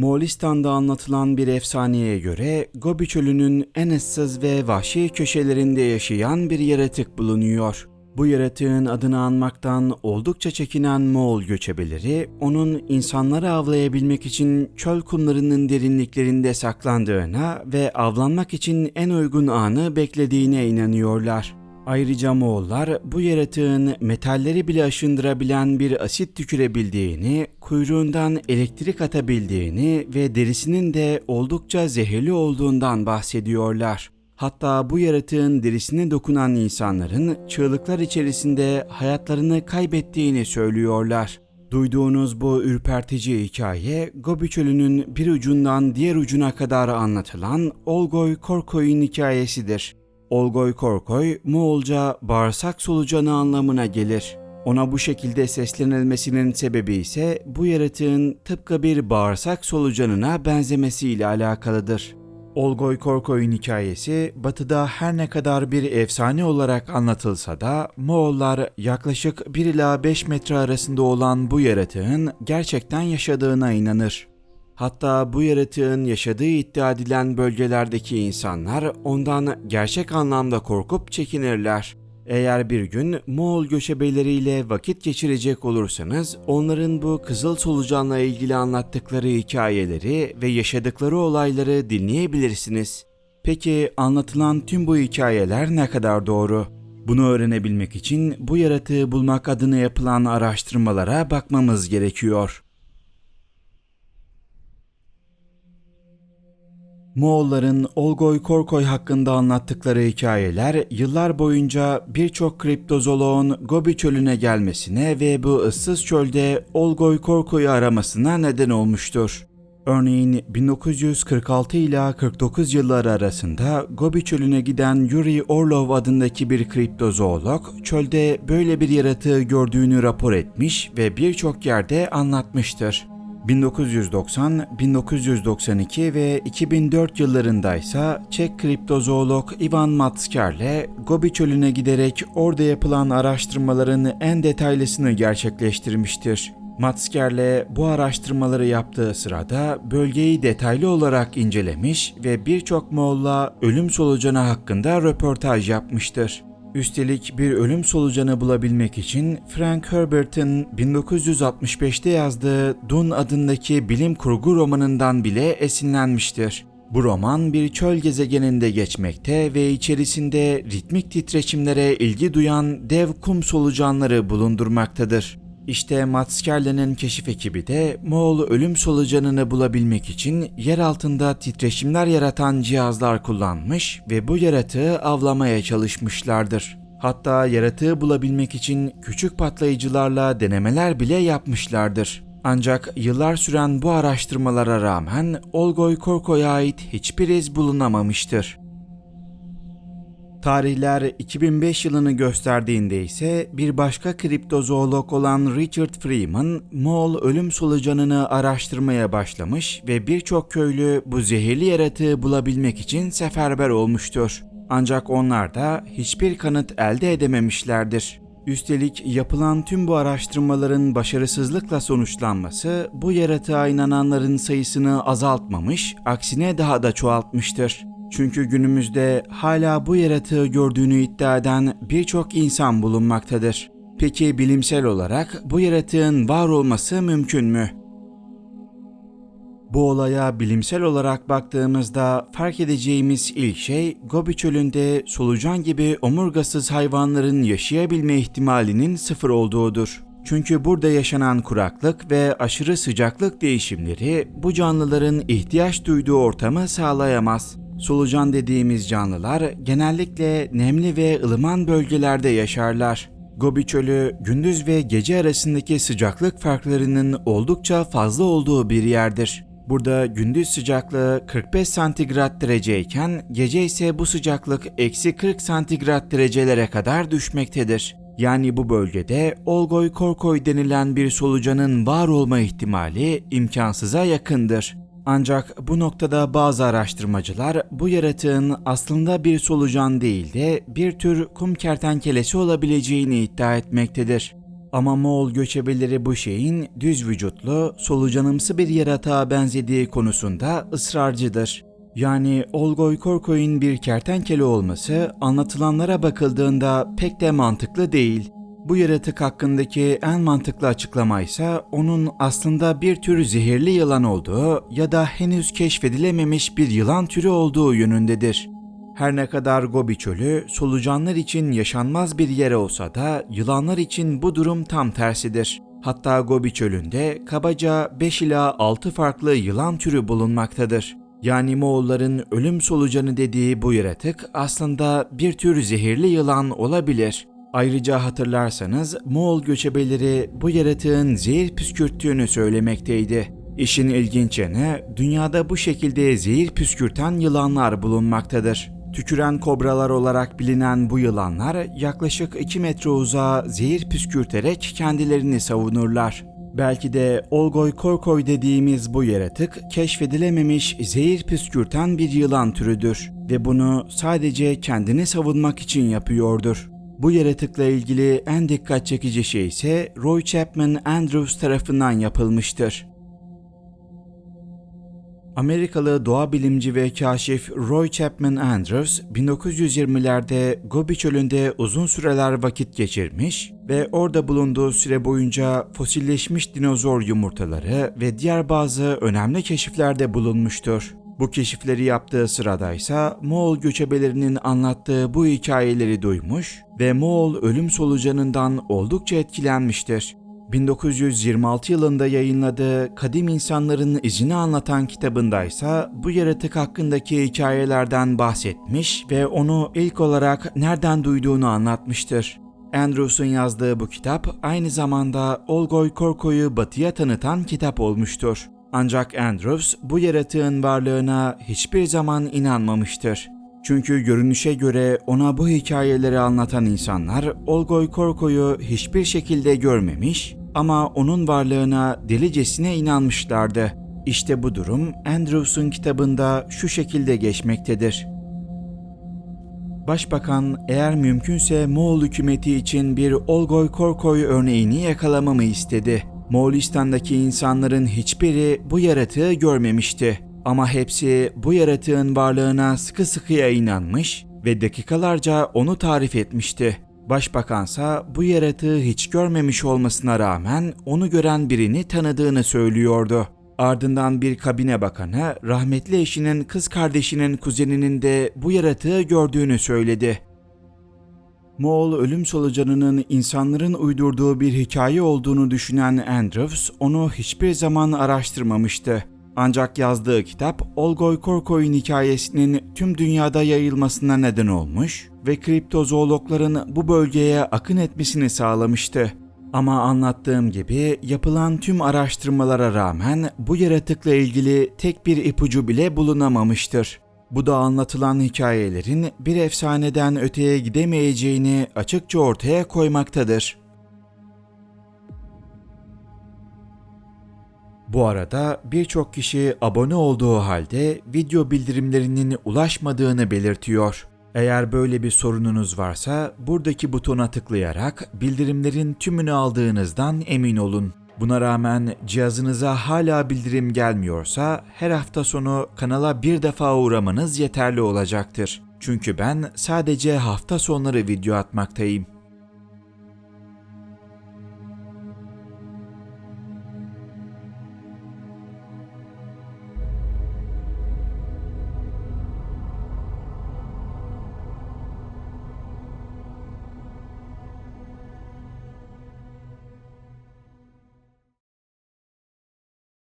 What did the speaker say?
Moğolistan'da anlatılan bir efsaneye göre Gobi Çölü'nün en ıssız ve vahşi köşelerinde yaşayan bir yaratık bulunuyor. Bu yaratığın adını anmaktan oldukça çekinen Moğol göçebeleri onun insanları avlayabilmek için çöl kumlarının derinliklerinde saklandığına ve avlanmak için en uygun anı beklediğine inanıyorlar. Ayrıca Moğollar bu yaratığın metalleri bile aşındırabilen bir asit tükürebildiğini, kuyruğundan elektrik atabildiğini ve derisinin de oldukça zehirli olduğundan bahsediyorlar. Hatta bu yaratığın derisine dokunan insanların çığlıklar içerisinde hayatlarını kaybettiğini söylüyorlar. Duyduğunuz bu ürpertici hikaye Gobi Çölü'nün bir ucundan diğer ucuna kadar anlatılan Olgoy Korkoy'un hikayesidir. Olgoy Korkoy, Moğolca bağırsak solucanı anlamına gelir. Ona bu şekilde seslenilmesinin sebebi ise bu yaratığın tıpkı bir bağırsak solucanına benzemesiyle alakalıdır. Olgoy Korkoy'un hikayesi batıda her ne kadar bir efsane olarak anlatılsa da Moğollar yaklaşık 1 ila 5 metre arasında olan bu yaratığın gerçekten yaşadığına inanır. Hatta bu yaratığın yaşadığı iddia edilen bölgelerdeki insanlar ondan gerçek anlamda korkup çekinirler. Eğer bir gün Moğol göçebeleriyle vakit geçirecek olursanız onların bu kızıl solucanla ilgili anlattıkları hikayeleri ve yaşadıkları olayları dinleyebilirsiniz. Peki anlatılan tüm bu hikayeler ne kadar doğru? Bunu öğrenebilmek için bu yaratığı bulmak adına yapılan araştırmalara bakmamız gerekiyor. Moğolların Olgoy Korkoy hakkında anlattıkları hikayeler yıllar boyunca birçok kriptozooloğun Gobi çölüne gelmesine ve bu ıssız çölde Olgoy Korkoy'u aramasına neden olmuştur. Örneğin 1946 ila 49 yılları arasında Gobi çölüne giden Yuri Orlov adındaki bir kriptozoolog çölde böyle bir yaratığı gördüğünü rapor etmiş ve birçok yerde anlatmıştır. 1990, 1992 ve 2004 yıllarındaysa Çek kriptozoolog Ivan Matsker'le Gobi Çölü'ne giderek orada yapılan araştırmaların en detaylısını gerçekleştirmiştir. Matsker'le bu araştırmaları yaptığı sırada bölgeyi detaylı olarak incelemiş ve birçok Moğol'la ölüm solucanı hakkında röportaj yapmıştır. Üstelik bir ölüm solucanı bulabilmek için Frank Herbert'ın 1965'te yazdığı Dun adındaki bilim kurgu romanından bile esinlenmiştir. Bu roman bir çöl gezegeninde geçmekte ve içerisinde ritmik titreşimlere ilgi duyan dev kum solucanları bulundurmaktadır. İşte Matskerle'nin keşif ekibi de Moğol ölüm solucanını bulabilmek için yer altında titreşimler yaratan cihazlar kullanmış ve bu yaratığı avlamaya çalışmışlardır. Hatta yaratığı bulabilmek için küçük patlayıcılarla denemeler bile yapmışlardır. Ancak yıllar süren bu araştırmalara rağmen Olgoy Korko'ya ait hiçbir iz bulunamamıştır. Tarihler 2005 yılını gösterdiğinde ise bir başka kriptozoolog olan Richard Freeman, Moğol ölüm solucanını araştırmaya başlamış ve birçok köylü bu zehirli yaratığı bulabilmek için seferber olmuştur. Ancak onlar da hiçbir kanıt elde edememişlerdir. Üstelik yapılan tüm bu araştırmaların başarısızlıkla sonuçlanması bu yaratığa inananların sayısını azaltmamış, aksine daha da çoğaltmıştır. Çünkü günümüzde hala bu yaratığı gördüğünü iddia eden birçok insan bulunmaktadır. Peki bilimsel olarak bu yaratığın var olması mümkün mü? Bu olaya bilimsel olarak baktığımızda fark edeceğimiz ilk şey Gobi çölünde solucan gibi omurgasız hayvanların yaşayabilme ihtimalinin sıfır olduğudur. Çünkü burada yaşanan kuraklık ve aşırı sıcaklık değişimleri bu canlıların ihtiyaç duyduğu ortamı sağlayamaz. Solucan dediğimiz canlılar genellikle nemli ve ılıman bölgelerde yaşarlar. Gobi Çölü gündüz ve gece arasındaki sıcaklık farklarının oldukça fazla olduğu bir yerdir. Burada gündüz sıcaklığı 45 santigrat dereceyken gece ise bu sıcaklık eksi 40 santigrat derecelere kadar düşmektedir. Yani bu bölgede Olgoy Korkoy denilen bir solucanın var olma ihtimali imkansıza yakındır. Ancak bu noktada bazı araştırmacılar bu yaratığın aslında bir solucan değil de bir tür kum kertenkelesi olabileceğini iddia etmektedir. Ama Moğol göçebeleri bu şeyin düz vücutlu, solucanımsı bir yaratığa benzediği konusunda ısrarcıdır. Yani Olgoy Korkoy'un bir kertenkele olması anlatılanlara bakıldığında pek de mantıklı değil. Bu yaratık hakkındaki en mantıklı açıklama ise onun aslında bir tür zehirli yılan olduğu ya da henüz keşfedilememiş bir yılan türü olduğu yönündedir. Her ne kadar Gobi Çölü solucanlar için yaşanmaz bir yer olsa da yılanlar için bu durum tam tersidir. Hatta Gobi Çölü'nde kabaca 5 ila 6 farklı yılan türü bulunmaktadır. Yani Moğolların ölüm solucanı dediği bu yaratık aslında bir tür zehirli yılan olabilir. Ayrıca hatırlarsanız Moğol göçebeleri bu yaratığın zehir püskürttüğünü söylemekteydi. İşin ilginç yanı dünyada bu şekilde zehir püskürten yılanlar bulunmaktadır. Tüküren kobralar olarak bilinen bu yılanlar yaklaşık 2 metre uzağa zehir püskürterek kendilerini savunurlar. Belki de Olgoy Korkoy dediğimiz bu yaratık keşfedilememiş zehir püskürten bir yılan türüdür ve bunu sadece kendini savunmak için yapıyordur. Bu yaratıkla ilgili en dikkat çekici şey ise Roy Chapman Andrews tarafından yapılmıştır. Amerikalı doğa bilimci ve kaşif Roy Chapman Andrews 1920'lerde Gobi Çölü'nde uzun süreler vakit geçirmiş ve orada bulunduğu süre boyunca fosilleşmiş dinozor yumurtaları ve diğer bazı önemli keşiflerde bulunmuştur. Bu keşifleri yaptığı sırada ise Moğol göçebelerinin anlattığı bu hikayeleri duymuş ve Moğol ölüm solucanından oldukça etkilenmiştir. 1926 yılında yayınladığı Kadim İnsanların İzini anlatan kitabında ise bu yaratık hakkındaki hikayelerden bahsetmiş ve onu ilk olarak nereden duyduğunu anlatmıştır. Andrews'un yazdığı bu kitap aynı zamanda Olgoy Korko'yu batıya tanıtan kitap olmuştur. Ancak Andrews bu yaratığın varlığına hiçbir zaman inanmamıştır. Çünkü görünüşe göre ona bu hikayeleri anlatan insanlar Olgoy Korko'yu hiçbir şekilde görmemiş ama onun varlığına delicesine inanmışlardı. İşte bu durum Andrews'un kitabında şu şekilde geçmektedir. Başbakan eğer mümkünse Moğol hükümeti için bir Olgoy Korkoy örneğini yakalamamı istedi. Moğolistan'daki insanların hiçbiri bu yaratığı görmemişti. Ama hepsi bu yaratığın varlığına sıkı sıkıya inanmış ve dakikalarca onu tarif etmişti. Başbakansa bu yaratığı hiç görmemiş olmasına rağmen onu gören birini tanıdığını söylüyordu. Ardından bir kabine bakanı rahmetli eşinin kız kardeşinin kuzeninin de bu yaratığı gördüğünü söyledi. Moğol ölüm solucanının insanların uydurduğu bir hikaye olduğunu düşünen Andrews onu hiçbir zaman araştırmamıştı. Ancak yazdığı kitap Olgoy Korkoy'un hikayesinin tüm dünyada yayılmasına neden olmuş ve kriptozoologların bu bölgeye akın etmesini sağlamıştı. Ama anlattığım gibi yapılan tüm araştırmalara rağmen bu yaratıkla ilgili tek bir ipucu bile bulunamamıştır. Bu da anlatılan hikayelerin bir efsaneden öteye gidemeyeceğini açıkça ortaya koymaktadır. Bu arada birçok kişi abone olduğu halde video bildirimlerinin ulaşmadığını belirtiyor. Eğer böyle bir sorununuz varsa buradaki butona tıklayarak bildirimlerin tümünü aldığınızdan emin olun. Buna rağmen cihazınıza hala bildirim gelmiyorsa her hafta sonu kanala bir defa uğramanız yeterli olacaktır. Çünkü ben sadece hafta sonları video atmaktayım.